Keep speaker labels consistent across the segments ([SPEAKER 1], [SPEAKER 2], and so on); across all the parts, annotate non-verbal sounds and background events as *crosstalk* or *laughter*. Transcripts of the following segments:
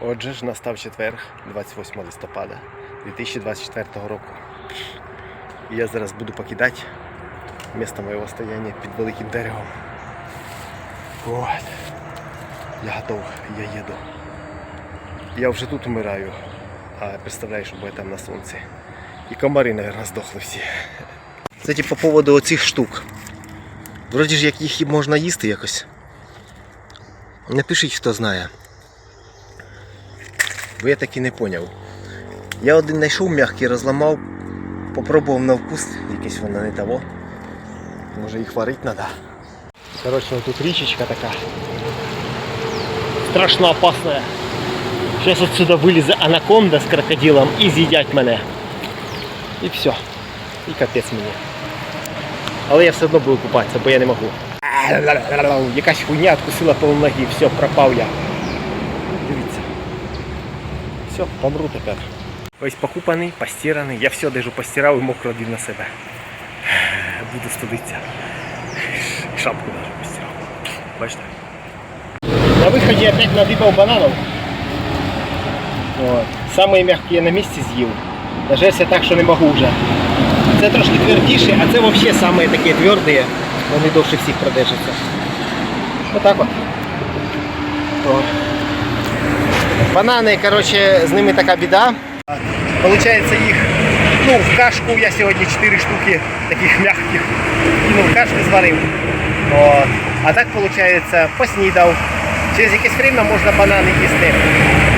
[SPEAKER 1] Отже ж, настав четвер, 28 листопада 2024 року. І я зараз буду покидати місце моєго стояння під великим деревом. От. Я готов, я їду. Я вже тут умираю, а представляю, що буде там на сонці. І комари, мабуть, здохли всі. Кстати, по поводу оцих штук. Вроді ж як їх можна їсти якось. Напишіть, хто знає. Бо я так і не поняв. Я один знайшов м'який, розламав, попробував на вкус, якесь воно не того. Може їх варити треба. Коротше, тут річечка така. Страшно опасна. Зараз отсюда вилізе анаконда з крокодилом і з'їдять мене. І все. І капець мені. Але я все одно буду купатися, бо я не можу. Якась хуйня откусила пол ноги, все, пропав я. Все, помру тепер. Ось покупаний, постираний. Я все даже постирав і мокро одів на себе. *sighs* Буду студитися. *sighs* Шапку даже постирав. Бачите? На виході опять надибав бананов. От. Самые м'які я на місці з'їв. Нажерся так, що не можу вже. Це трошки твердіше, а це взагалі самые такі тверді. Вони довше всіх продержаться. Отак от. О. Банани, коротше, з ними така біда. Получається їх, ну, в кашку я сьогодні 4 штуки таких м'яких кашку зварив. От. А так виходить, поснідав. Через якесь время можна банани їсти.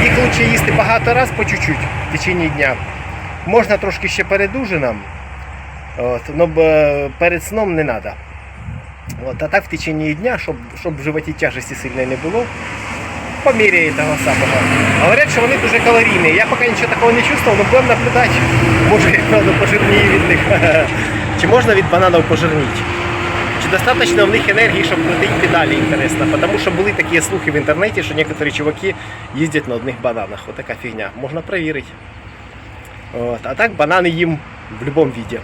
[SPEAKER 1] Їх краще їсти багато разів по чуть-чуть в течение дня. Можна трошки ще перед ужином, от, но перед сном не треба. От, а так в течение дня, щоб, щоб в животі тяжесті сильної не було, по мірі того самого. Говорять, що вони дуже калорійні. Я поки нічого такого не чувствував, але будемо наблюдати. Може, я правда пожирнію від них. *laughs* Чи можна від бананів пожирніти? Чи достатньо в них енергії, щоб крутити далі інтересно? Тому що були такі слухи в інтернеті, що некоторі чуваки їздять на одних бананах. Отака фігня. Можна перевірити. От. А так банани їм в будь-якому віді.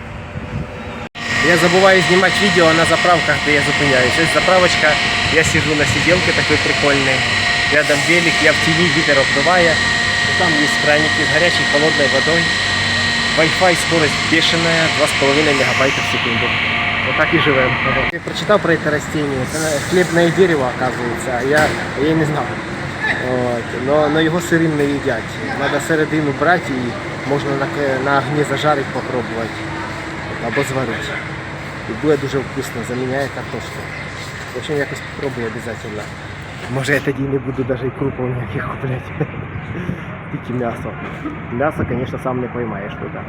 [SPEAKER 1] Я забуваю знімати відео на заправках, де я зупиняюсь. Ось заправочка, я сижу на сиделке такой прикольной. Рядом велик, я в тени, ветер обдуває. Там есть краники с горячей холодной водой. Wi-Fi скорость бешеная, 2,5 мегабайта в секунду. Вот так и живем. Я прочитал про это растение. Это хлебное дерево, оказывается. а Я, я и не знал. От. Но, но його сирим не їдять. Треба середину брати і можна на, к- на огні зажарити, попробувати. Або зварити. І буде дуже вкусно, заміняє картошку. В общем, якось попробую обов'язково. Може я тоді не буду навіть крупу ніяких купляти. *laughs* Тільки м'ясо. М'ясо, звісно, сам не поймаєш туди.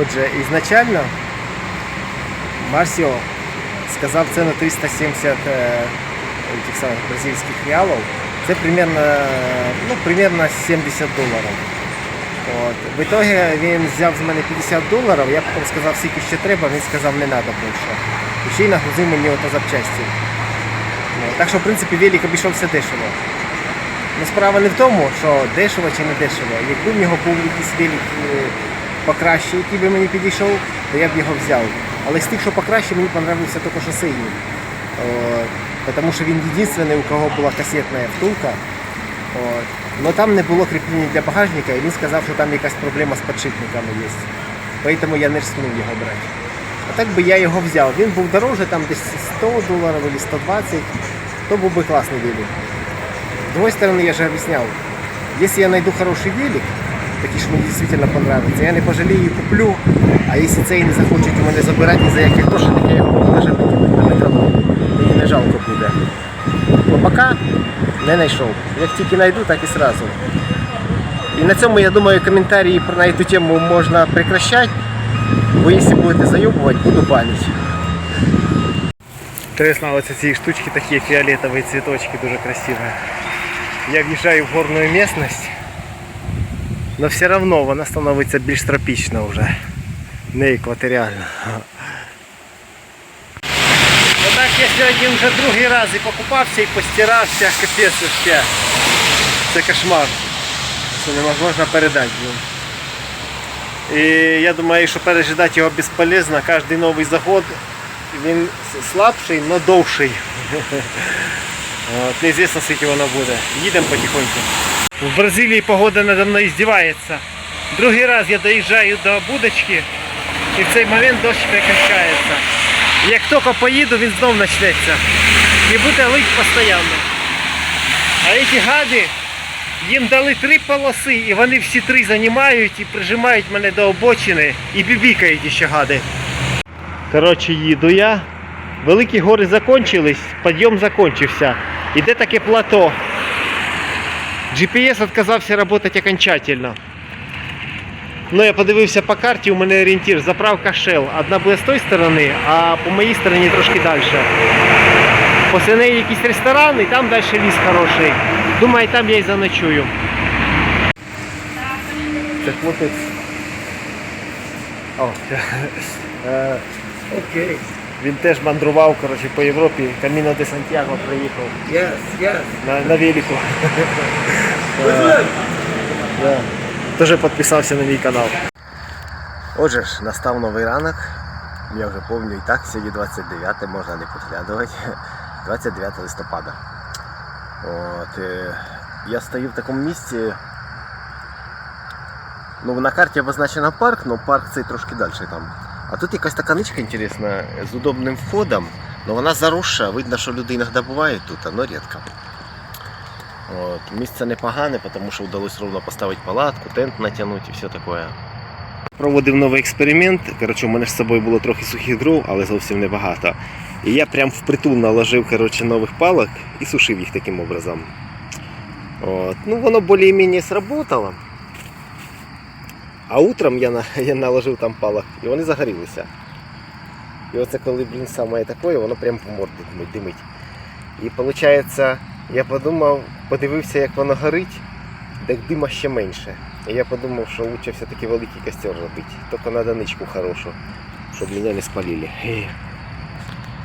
[SPEAKER 1] Отже, ізначально Марсіо сказав ціну 370 е, тих самих бразильських реалів. Це примерно, ну, примерно 70 доларів. От. В итоге він взяв з мене 50 доларів, я потім сказав, скільки ще треба, він сказав, не треба більше. І ще й нагрузив мені ото запчасті. Ну, так що, в принципі, велик обійшовся дешево. Ну, справа не в тому, що дешево чи не дешево. Якби в нього був якийсь велик е, покраще, який би мені підійшов, то я б його взяв. Але з тих, що покраще, мені подобався тільки шосейний. Тому що він єдиний, у кого була касетна втулка. От. Но там не було кріплення для багажника, і він сказав, що там якась проблема з підшипниками є. Тому я не рискнув його брати. А так би я його взяв. Він був дороже, там десь 100 доларів або 120, то був би класний велик. С другой стороны, я же объяснял, если я найду хороший велик, такий, що мені дійсно понравится, я не пожалію і куплю, а якщо цей не захочуть у мене забирати ні за яких грошей, так я його можу на металу. Мені не жалко буде. Бо поки не знайшов. Як тільки знайду, так і сразу. І на цьому, я думаю, коментарі про- на цю тему можна прекращати, бо якщо будете зайобувати, буду банити. Интересно, вот эти штучки такие фиолетовые цветочки, дуже красивые. Я въезжаю в горную местность, но все равно вона становиться більш тропічна вже, не екваторіальна. Я сьогодні вже другий раз і покупався, і постирався, капець вообще. Це кошмар. Це невозможно передати. І я думаю, що пережидати його безполезно. Кожен новий заход він слабший, але довший. *laughs* От, неізвісно, скільки воно буде. Їдемо потихоньку. В Бразилії погода надо мною здівається. Другий раз я доїжджаю до будочки і в цей момент дощ прекращається. Як тільки поїду, він знов почнеться. І буде лить постійно. А ці гади, їм дали три полоси, і вони всі три займають і прижимають мене до обочини і бібікають ще гади. Коротше, їду я. Великі гори закончились, підйом закончився. Іде таке плато. GPS відказався працювати окончательно. Ну, я подивився по карті, у мене орієнтир, заправка Shell. Одна буде з тої сторони, а по моїй стороні трошки далі. Після неї якийсь ресторан і там далі ліс хороший. Думаю, там я і заночую. Це хлопець. О, *laughs* е,
[SPEAKER 2] Okay.
[SPEAKER 1] він теж мандрував коротше, по Європі. Каміно де Сантьяго приїхав
[SPEAKER 2] Yes, yes.
[SPEAKER 1] на, на велику. *laughs* Теж підписався на мій канал. Отже ж, настав новий ранок. Я вже пам'ятаю і так, сьогодні 29, можна не підглядувати. *laughs* 29 листопада. От, е, я стою в такому місці. Ну, на карті обозначено парк, але парк цей трошки далі там. А тут якась така ничка інтересна з удобним входом, але вона заросша, видно, що люди іноді бувають тут, але рідко. От, місце непогане, тому що вдалося ровно поставити палатку, тент натягнути і все таке. Проводив новий експеримент. Коротше, у мене з собою було трохи сухих дров, але зовсім небагато. І я прям впритул наложив коротше, нових палок і сушив їх таким образом. От. Ну, воно більш-менш сработало. А утром я, на, *laughs* я наложив там палок і вони загорілися. І оце коли, блін, саме таке, воно прям по морді димить. І виходить, я подумав, подивився, як воно горить, так дима ще менше. І я подумав, що лучше все-таки великий костер робити. Тільки треба ничку хорошу, щоб мене не спалили.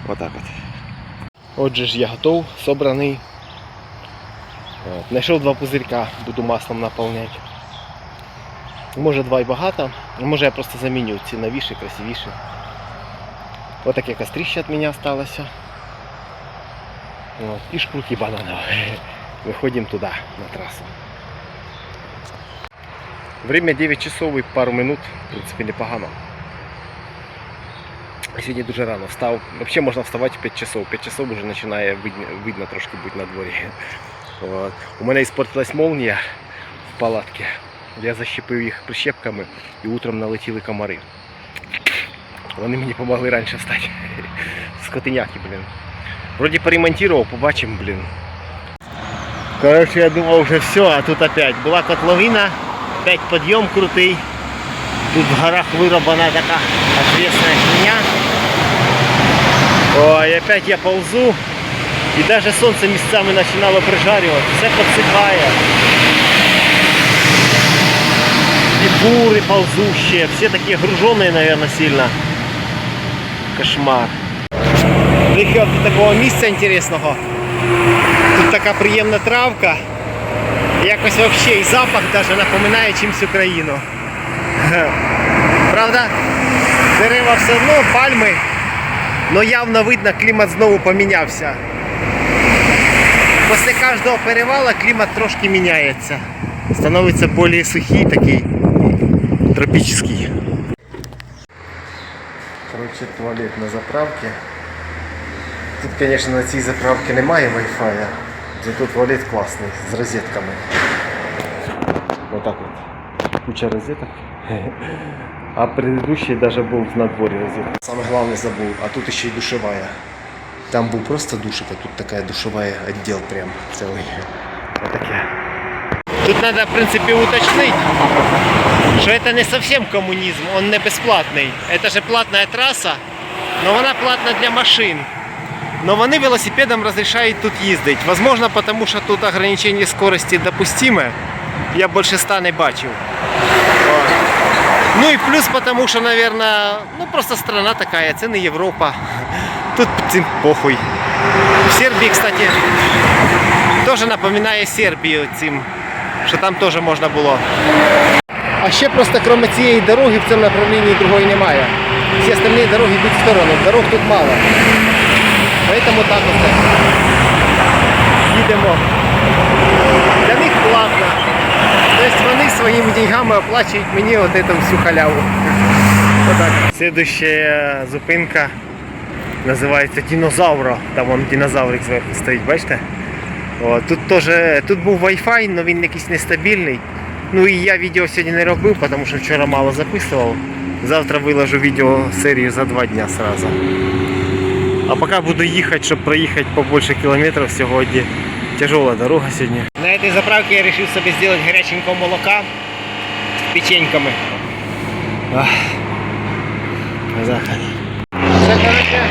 [SPEAKER 1] Отак от. Отже ж я готов, собраний. Знайшов два пузирька, буду маслом наповняти. Може два і багато, може я просто заміню ці новіші, красивіші. Отаке костріще від мене залишилося. Вот, и шкурки бананов. *laughs* Выходим туда, на трассу. Время 9 часов і пару минут, в принципі, непогано. Сьогодні дуже рано встав. Взагалі можна вставати в 5 часов. 5 часов вже починає видно, видно трошки бути на дворі. От. У мене іспортилась молнія в палатці. Я защепив їх прищепками і утром налетіли комари. Вони мені допомогли раніше встати. *laughs* Скотиняки, блін. Вроде поремонтировал, побачим, блин. Короче, я думал уже все, а тут опять. Была котловина, опять подъем крутый. Тут в горах выработана такая ответственная меня. Ой, и опять я ползу. И даже солнце местами начинало прижаривать. Все подсыхает. И буры ползущие. Все такие груженные, наверное, сильно. Кошмар. Приїхав до такого місця інтересного. Тут така приємна травка. Якось взагалі і запах даже напоминає чимось Україну. Правда, дерева все одно, пальми, але явно видно, клімат знову помінявся. Після кожного перевала клімат трошки міняється. Становиться більш сухий такий тропічний. Коротше, туалет на заправці. Тут, звісно, на цій заправці немає Wi-Fi, зато туалет класний, з розетками. Отак от. Куча розеток. А предыдущий даже був на дворі розетка. Саме головне забув, а тут ще й душевая. Там був просто душик, а тут така душевая відділ прям цілий. Отаке. Тут надо, в принципе, уточнить, что это не совсем коммунизм, он не бесплатный. Это же платная трасса, но вона платна для машин. Но вони велосипедом разрешают тут ездить. Возможно, потому что тут ограничение скорости допустимое. Я больше ста не бачив. Ну и плюс потому что, наверное, ну просто страна такая, це не Європа. Тут цим похуй. В Сербії, кстати, тоже напоминає Сербію цим, що там теж можна було. А ще просто крім цієї дороги в цьому направлінні другої немає. Всі остальні дороги йдуть в сторону, дорог тут мало. Поэтому так от. Їдемо. Для них платно. своїми деньгами оплачують мені от эту всю халяву. Слідуща зупинка називається Дінозавро. Там вон динозаврик зверху стоїть, бачите? О, тут теж тут був Wi-Fi, але він якийсь нестабільний. Ну і я відео сьогодні не робив, тому що вчора мало записував. Завтра виложу відео серію за два дня сразу. А поки буду їхати, щоб проїхати побольше кілометрів сьогодні. Тяжела дорога сьогодні. На этой заправке я решил себе сделать горяченького молока с печеньками. Ах. Захар. Це, короче,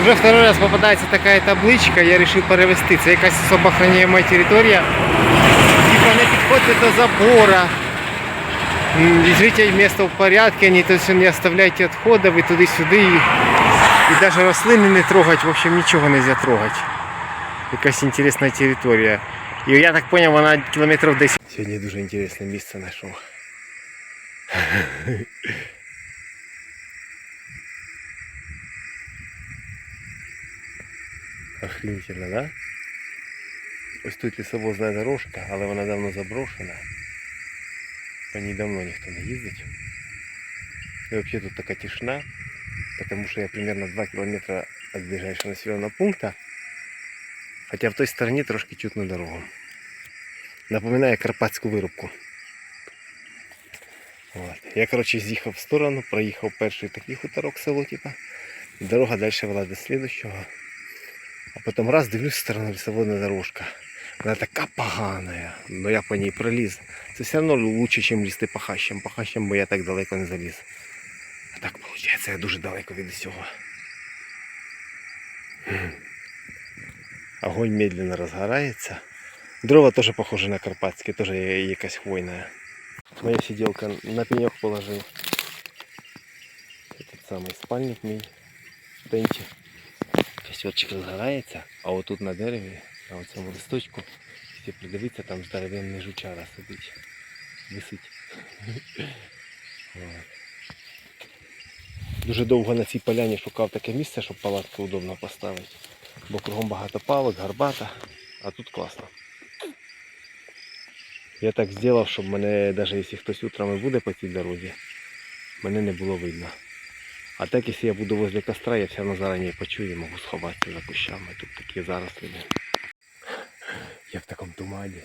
[SPEAKER 1] уже второй раз попадается такая табличка, я решил перевести. Це якась особо охраняемая територія. Типа не підходьте до забора. М, Держите место в порядке, не, то есть не оставляйте отходов и туди-сюди. І навіть рослини не трогать, в общем нічого не можна трогать. Якась інтересна територія. І я так зрозумів, вона кілометрів 10. Сьогодні дуже інтересне місце знайшов. Охренительно, да? Ось тут лісовозна дорожка, але вона давно заброшена. По ній давно ніхто не їздить. І взагалі тут така тишина, потому что я примерно 2 километра от ближайшего населенного пункта. Хотя в той стороне трошки чутно дорогу. Напоминає карпатську вирубку. От. Я, коротше, з'їхав в сторону, проїхав перший такий хуторок село, типа. Дорога далі вела до слідущого. А потім раз дивлюсь в сторону лісоводна дорожка. Вона така погана, але я по ній проліз. Це все одно краще, ніж лізти по хащам. По хащам, бо я так далеко не заліз. А так виходить, я дуже далеко від усього. М. Огонь медленно розгорається. Дрова теж похожі на карпатські, теж є якась хвойна. Моя сиделка на пенек положив. Этот самий спальник мій. Пенчик. Костюрчик розгорається, а отут на дереві, на цьому листочку, якщо придивитися, там здоровенний жучара сидить. Висить. *laughs* Дуже довго на цій поляні шукав таке місце, щоб палатку удобно поставити. Бо кругом багато палок, гарбата, а тут класно. Я так зробив, щоб мене, навіть якщо хтось утром буде по цій дорозі, мене не було видно. А так, якщо я буду возле костра, я все одно зарані почую і можу сховатися за кущами. Тут такі зарослі. Я в такому тумані.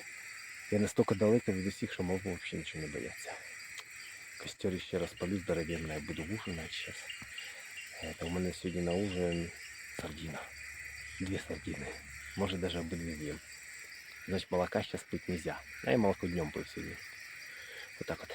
[SPEAKER 1] Я настільки далеко від усіх, що можу взагалі нічого не боятися. Костер ще розпалю здоровенно, я буду ужинати зараз. Это у мене сьогодні на ужин сардина. Две сардины. Может даже обидве з'їм. Значит, молока сейчас пить нельзя. А я молоко днем пив сьогодні. Вот так вот.